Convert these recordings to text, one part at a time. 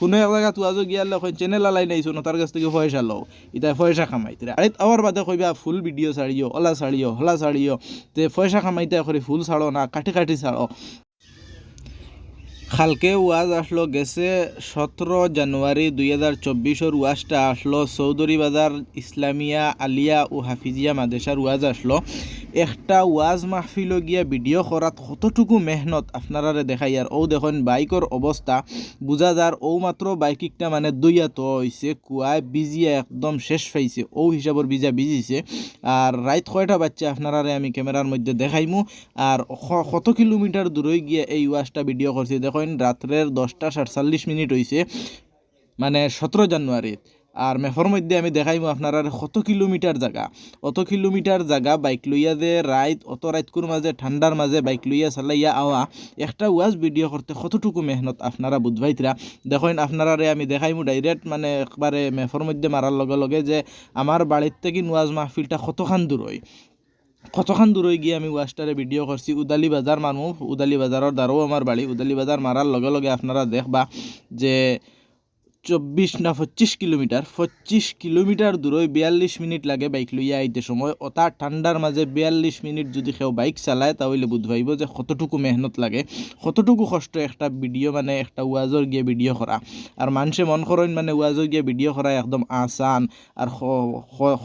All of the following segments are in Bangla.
কোনো এক জায়গা তুয়াজো গিয়ালে আলাই তার কাছ থেকে পয়সা লও ইতা পয়সা কামাইতে আরে বাদে কইবা ফুল ভিডিও ছাড়িও ছাড়িও, হলা ছাড়িও, তে পয়সা কামাইতে করে ফুল ছাড়ো না কাটি কাটি ছাড়ো। কালকে ওয়াজ আসলো, গেছে সতেরো জানুয়ারি দুই হাজার চব্বিশের ওয়াজটা আসলো, চৌধুরী বাজার, ইসলামিয়া, আলিয়া ও হাফিজিয়া মাদেশার ওয়াজ আসলো। একটা ওয়াজ মাহফিল গিয়া ভিডিও করাত কতটুকু মেহনত? আপনারারে দেখাই আর ও দেখুন বাইকর অবস্থা বুঝা যার ও মাত্র বাইকিকটা মানে দুইয়া তো হয়েছে কুয়ায় বিজিয়া একদম শেষ পাইছে। ও হিসাবর বিজা বিজিছে আর রাইত কয়টা বাচ্চা আপনারারে আমি ক্যামেরার মধ্যে দেখাইমু। আর কত কিলোমিটার দূরে গিয়ে এই ওয়াজটা ভিডিও করছি দেখুন রাত্রের দশটা সাতচল্লিশ মিনিট হয়েছে মানে সতেরো জানুয়ারি আর মেফর মধ্যে আমি দেখাইমু আপনারা কত কিলোমিটার জায়গা অত কিলোমিটার জায়গা বাইক লইয়া যে রাইত অত রাইতকুর মাঝে ঠান্ডার মাঝে বাইক লইয়া চালাইয়া আওয়া একটা ওয়াজ ভিডিও করতে কতটুকু মেহনত আপনারা বুধবাইতরা দেখেন আপনারারে আমি দেখাইমু ডাইরেক্ট মানে একবারে মেফর মধ্যে মারার লগে লগে যে আমার বাড়ির থেকে ওয়াজ মাহফিলটা কতখান দূর হয়? কতখান দূর গিয়ে আমি ওয়াশটারে ভিডিও করছি উদালি বাজার মারমু উদালি বাজারের দ্বারাও আমার বাড়ি উদালি বাজার মারার লগে লগে আপনারা দেখবা যে চব্বিশ না পঁচিশ কিলোমিটার পঁচিশ কিলোমিটার দূরে বিয়াল্লিশ মিনিট লাগে বাইক লইয়া আইতে সময়। অতা ঠান্ডার মাঝে বিয়াল্লিশ মিনিট যদি কেউ বাইক চালায়, তাহলে বুঝ পাইব যে কতটুকু মেহনত লাগে, কতটুকু কষ্ট একটা ভিডিও মানে একটা ওয়াজর গিয়ে ভিডিও করা আর মানুষে মন করেন মানে ওয়াজর গিয়ে ভিডিও করা একদম আসান আর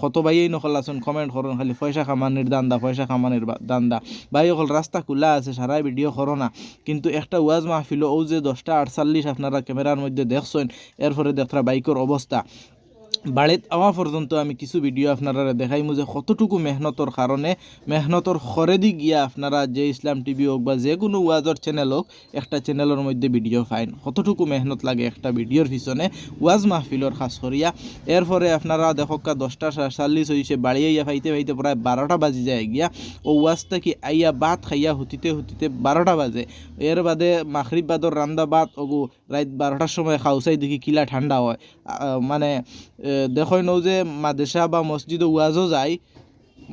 কত ভাইয়েই নকলাচোন কমেন্ট করুন খালি পয়সা কামানির দান্দা পয়সা কামানির বা- দান্দা। ভাই, অকল রাস্তা খোলা আছে সারাই ভিডিও করো না কিন্তু একটা ওয়াজ মাহফিল ও যে দশটা আটচল্লিশ আপনারা ক্যামেরার মধ্যে দেখছেন এরপরে দেখরা বাইকের অবস্থা। বাড়িত আওয়া পর্যন্ত আমি কিছু ভিডিও আপনারা দেখাইমু যে কতটুকু মেহনতর কারণে মেহনতর খরেদি গিয়া আপনারা যে ইসলাম টিভি হোক বা যে কোনো ওয়াজর চ্যানেল হোক একটা চ্যানেলের মধ্যে ভিডিও পাইন কতটুকু মেহনত লাগে একটা ভিডিওর পিছনে? ওয়াজ মাহফিলর খাস করিয়া এরপরে আপনারা দেখকা দশটা চাল্লিশ হয়েছে আইয়া ফাইতে ফাইতে প্রায় বারোটা বাজি যায় গিয়া। ও ওয়াজটা কি আইয়া ভাত খাইয়া হুতিতে হুতিতে বারোটা বাজে। এর বাদে মাখরিব বাদর রান্দা ভাত ওগু রাত বারোটার সময় খাউসাই দেখি কিলা ঠান্ডা হয়। মানে দেখো নৌ যে মাদ্রাসা বা মসজিদে ওয়াজও যায়।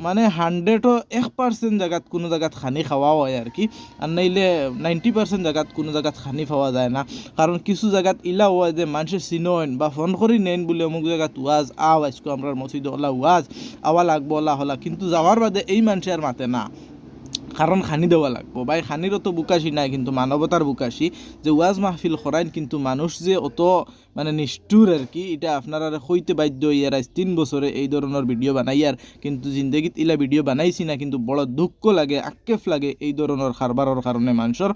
মানে হান্ড্রেডও এক পার্সেন্ট জায়গাত কোনো জায়গাত খানি খাওয়া হয় আর কি। আর নাইলে নাইনটি পার্সেন্ট জায়গাত কোনো জায়গাত খানি খাওয়া যায় না। কারণ কিছু জায়গাত ইলা হয় যে মানুষের চিনন বা ফোন করি নেন বলে অমুক জায়গাত ওয়াজ আও আজকে আমরা মসজিদে ওলা ওয়াজ আওয়া লাগবো ওলা হলা। কিন্তু যাওয়ার বাদে এই মানুষের মাতে না। কারণ খানি দেওয়া লাগবো। ভাই খানিরও তো বুকাশি নাই কিন্তু মানবতার বুকাশি যে ওয়াজ মাহফিল করাইন কিন্তু মানুষ যে অত মানে নিষ্ঠুর আর কি এটা আপনারা হইতে বাধ্য ইয়ার আজ তিন বছরে এই ধরনের ভিডিও বানাইয়ার কিন্তু জিন্দগিত ইলা ভিডিও বানাইছি না, কিন্তু বড় দুঃখ লাগে আক্ষেপ লাগে এই ধরনের খারবারের কারণে মানুষের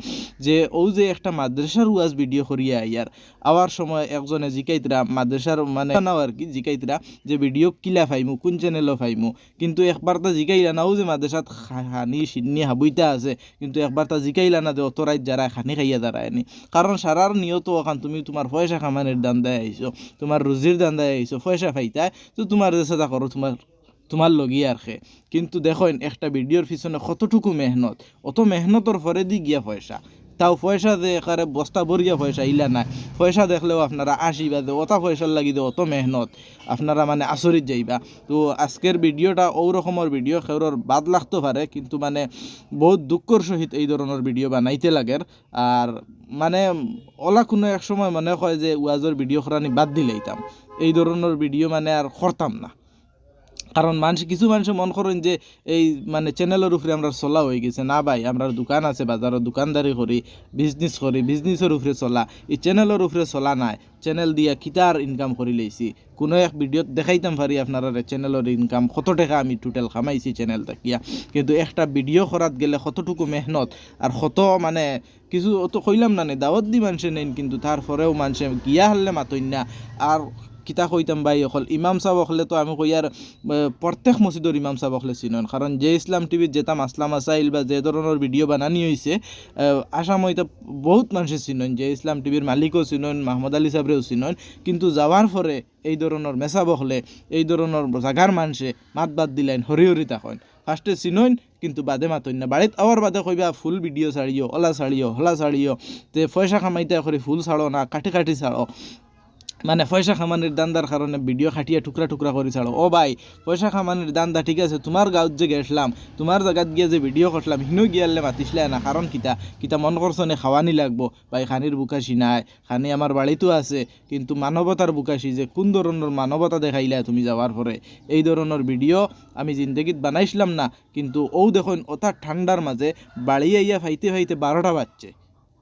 যে ও যে একটা মাদ্রাসার ওয়াজ ভিডিও করিয়া আইয়ার আওয়ার সময় একজনে জিকাইতরা মাদ্রাসার মানে নাও আর কি জিকাইতরা যে ভিডিও কিলা ফাইমু, কোন চ্যানেলও ফাইমু। কিন্তু একবার তা জিকাইলা নাও যে মাদ্রাসাত হানি সিন্নি হাবুইতা আছে, কিন্তু একবার তা জিকাইলা না যে অত রাইত যারা খানি খাইয়া দাঁড়ায়নি। কারণ সারার নিয়ত ওখান, তুমি তোমার পয়সা দান দান্দায় আইছো, তোমার রুজির দান্দায় আইছো, পয়সা ফাইতা তো তোমার যে চেষ্টা করো, তোমার তোমার লগি আর খে কিন্তু দেখেন, একটা ভিডিওর পিছনে কতটুকু মেহনত, অত মেহনতর পরে দি গিয়া পয়সা। তাও পয়সা যে একারে বস্তা ভরিয়া পয়সা ইলা নাই পয়সা দেখলেও আপনারা আসিবা যে অত পয়সার লাগি দে, অত মেহনত। আপনারা মানে আচরিত যাইবা। তো আজকের ভিডিওটা ও রকমের ভিডিও সেওর বাদ লাগতে পারে, কিন্তু মানে বহুত দুঃখর সহিত এই ধরনের ভিডিও বানাইতে লাগের। আর মানে ওলা কোনো এক সময় মনে হয় যে ওয়াজর ভিডিও করানি বাদ দিলেইতাম এই ধরনের ভিডিও মানে আর করতাম না। কারণ মানুষ কিছু মানুষ মন করেন যে এই মানে চ্যানেলের উপরে আমরা চলা হয়ে গেছে। না ভাই, আমরা দোকান আছে বাজারত দোকানদারি করি বিজনেস করি বিজনেসের উপরে চলা। এই চ্যানেলের উপরে চলা নাই। চ্যানেল দিয়া কিতার ইনকাম করে লইছি কোনো এক ভিডিওত দেখাইতাম পারি আপনারা চ্যানেলের ইনকাম কত টাকা আমি টোটাল কামাইছি চ্যানেল থাকিয়া। কিন্তু একটা ভিডিও করাত গেলে কতটুকু মেহনত আর কত মানে কিছু অত কইলাম নে দাওয়াত দি মানুষে নেন, কিন্তু তারপরেও মানুষে গিয়া হারলে মাতইন না। আর কিতা কইতাম ভাই, অকল ইমাম সাহেব অকলে তো আমি কইয়ার প্রত্যেক মসজিদর ইমাম সাহেব অকলে চিনন কারণ যে ইসলাম টিভিত যেটা মাসলা মাসাইল বা যে ধরনের ভিডিও বানানি হয়েছে আসাম হইতে বহুত মানুষে চিনন যে ইসলাম টিভির মালিকও চিনন মাহমুদ আলী সাহেবরেও চিনন কিন্তু যাওয়ার পরে এই ধরনের মেসা বকলে, এই ধরনের জাগার মানুষে মাত বাদ দিলেন হরি হরি তাকন। ফার্স্টে চিনইন কিন্তু বাদে মাতইন না। বাড়িত আওয়ার বাদে কইবা ফুল ভিডিও ছাড়িও ওলা ছাড়িও হলা ছাড়িও তে পয়সা কামাইতে করে ফুল ছাড়ো না, কাটি কাটি ছাড়ো মানে পয়সা খামানির দান্দার কারণে ভিডিও খাটিয়ে টুকরা টুকরা করে ছাড়ো। ও ভাই, পয়সা খামানির দান্দা, ঠিক আছে তোমার গাঁত যে গেছলাম তোমার জায়গাত গিয়ে যে ভিডিও করলাম হিনু গিয়ালে মাতিসলে না কারণ কিতা কিতা মন করছ নে খাওয়ানি লাগবো? ভাই খানির বুকাশি নাই, খানি আমার বাড়িতেও আছে, কিন্তু মানবতার বুকাশি যে কোন ধরনের মানবতা দেখাইলা তুমি যাওয়ার পরে এই ধরনের ভিডিও আমি জিন্দগিত বানাইছিলাম না, কিন্তু ও দেখুন ওটা ঠান্ডার মাঝে বাড়ি আইয়া ফাইতে ফাইতে বারোটা বাজছে।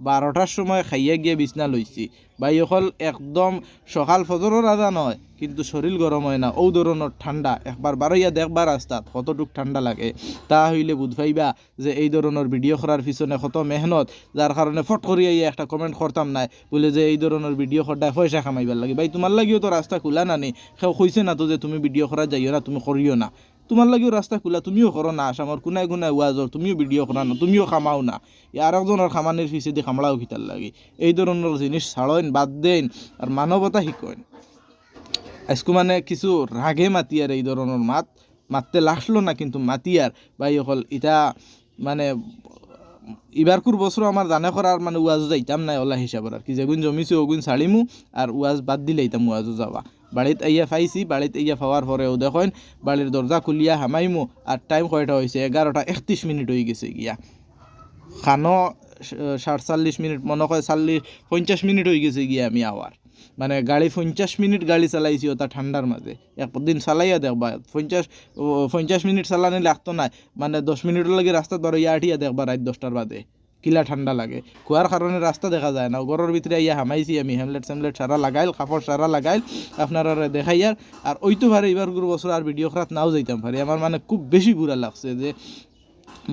বারোটার সময় খাইয়া গিয়ে বিছনা লইছি ভাই অকল একদম সকাল ফজরের আদা নয় কিন্তু শরীর গরম হয় না। ও ধরনের ঠান্ডা একবার বারইয়া দেখবার রাস্তাত কতটুক ঠান্ডা লাগে। তা হইলে বুধ পাইবা যে এই ধরনের ভিডিও করার পিছনে কত মেহনত যার কারণে ফট করিয়া একটা কমেন্ট করতাম নাই, বলে যে এই ধরনের ভিডিও করায় পয়সা কামাইবার লাগে। ভাই তোমার লাগিও তো রাস্তা খোলা নানি। সেও কইছে না তো যে তুমি ভিডিও করা যাইও না, তুমি করিও না। তোমার লাগিও রাস্তা খোলা, তুমিও করো না আসামর কোনায় কোনায় ওয়াজর তুমিও ভিডিও করা না, তুমিও খামাও না। আর একজনের খামানির পিছে দিয়ে খামলাও খিতার লাগে। এই ধরনের জিনিস ছাড়েন বাদ দেন আর মানবতা শিকোন আজকু মানে কিছু রাগে মাতিয়ার এই ধরনের মাত, মাততে লাসলো না কিন্তু মাতিয়ার ভাই অকল ইটা মানে ইবারকুর বছর আমার জানে করার মানে ওয়াজও যাইতাম নাই ওলা হিসাবের আর কি যেগুন জমিছো ওগুন ছাড়িমু আর ওয়াজ বাদ দিলেইতাম ওয়াজও যাওয়া বাড়িত আইয়া ফাইছি, বাড়িত আইয়া পাওয়ার পরেও দেখেন বাড়ির দরজা খুলিয়া হামাইমু আর টাইম কয়টা হয়েছে এগারোটা একত্রিশ মিনিট হয়ে গেছে গিয়া। খানো সাতচল্লিশ মিনিট, মনে হয় চাল্লিশ পঞ্চাশ মিনিট হয়ে গেছে গিয়া আমি আওয়ার মানে গাড়ি পঞ্চাশ মিনিট গাড়ি চালাইছি ওটা ঠান্ডার মাঝে একদিন চালাইয়া দেখবা পঞ্চাশ পঞ্চাশ মিনিট চালানি লাগতো না মানে দশ মিনিটের লাগে রাস্তা ধরো ইয়া আঠিয়া দেখবা রাত দশটার বাদে। কিলা ঠান্ডা লাগে। কুয়ার কারণে রাস্তা দেখা যায় না। ঘরের ভিতরে ইয়া হামাইছি আমি, হেমলেট সেমলেট সারা লাগাইল কাপড় সারা লাগাইল আপনারা দেখাইয়ার আর আর ওইতো ভারে এবার গুরু বছর আর ভিডিও খারাপ নাও যাইতাম পারি আমার মানে খুব বেশি বুড়া লাগছে যে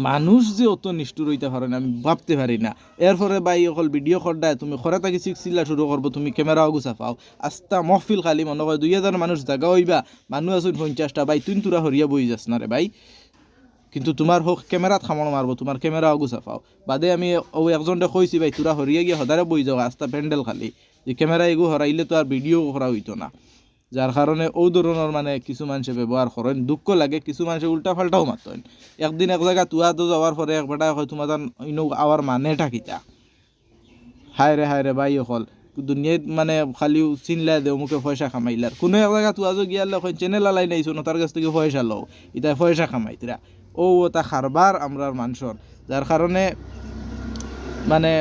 মানুষ যে অত নিষ্ঠুর হইতে পারে না আমি ভাবতে পারি না। এরপরে বাই অকল ভিডিও করদায় তুমি খরে থাকি চিল্লা শুরু করব তুমি ক্যামেরাও গুছা পাও। আস্তা মহফিল খালি মনে হয় দুই হাজার মানুষ জাগা হইবা মানুষ আছেন পঞ্চাশটা, বাই তুই তোরা হরিয়া বই যাস না রে ভাই কিন্তু তোমার হোক ক্যামেরাত খামড় মারবো তোমার ক্যামেরাও গুছা পাও। বাদে আমি ও একজনটা কইছি ভাই তোরা হরিয়া গিয়ে সদারে বই যাও আস্তা প্যান্ডেল খালি। যে ক্যামেরা এগু হরাইলে তো আর ভিডিও করা হইতো না। যার কারণে ও ধরনের মানে কিছু মানুষে ব্যবহার করেন দুঃখ লাগে, কিছু মানুষে উল্টা পাল্টাও মাতেন। একদিন এক জায়গা তুয়া তো যাওয়ার পরে একবারটা হয় তোমার ইনো আওয়ার মানে থাকিতা হায় রে হায় রে ভাই অকল। দুনিয়াত মানে খালি চিনলা দেও মুখে পয়সা খামাইলার কোনো এক জায়গা তুয়া যে গিয়ালে হয় চ্যানেল আলাই নাইছো তার কাছ থেকে পয়সা লও। এটা পয়সা খামাইতরা ও ওটা খারবার আমরার মানুষর যার কারণে মানে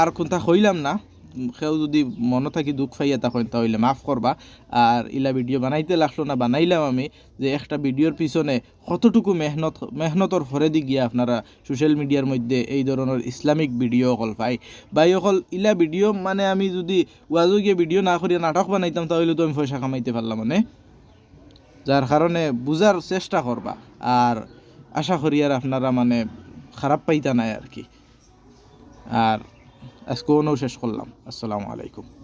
আর কোনটা হইলাম না। সেও যদি মনে থাকি দুঃখ পাইয়া তখন তাহলে মাফ করবা। আর ইলা ভিডিও বানাইতে লাগল না, বানাইলাম আমি, যে একটা ভিডিওর পিছনে কতটুকু মেহনত, মেহনতর ফরে দি গিয়া আপনারা সোশ্যাল মিডিয়ার মধ্যে এই ধরনের ইসলামিক ভিডিও অকল পাই বা অকল ইলা ভিডিও মানে আমি যদি ওয়াজও গিয়ে ভিডিও না করিয়া নাটক বানাইতাম, তাহলে তো আমি পয়সা কামাইতে পারলাম মানে যার কারণে বুঝার চেষ্টা করবা। আর আশা করি আর আপনারা মানে খারাপ পাইতা নাই আর কি। আর আজকে শেষ করলাম। আসসালামু আলাইকুম।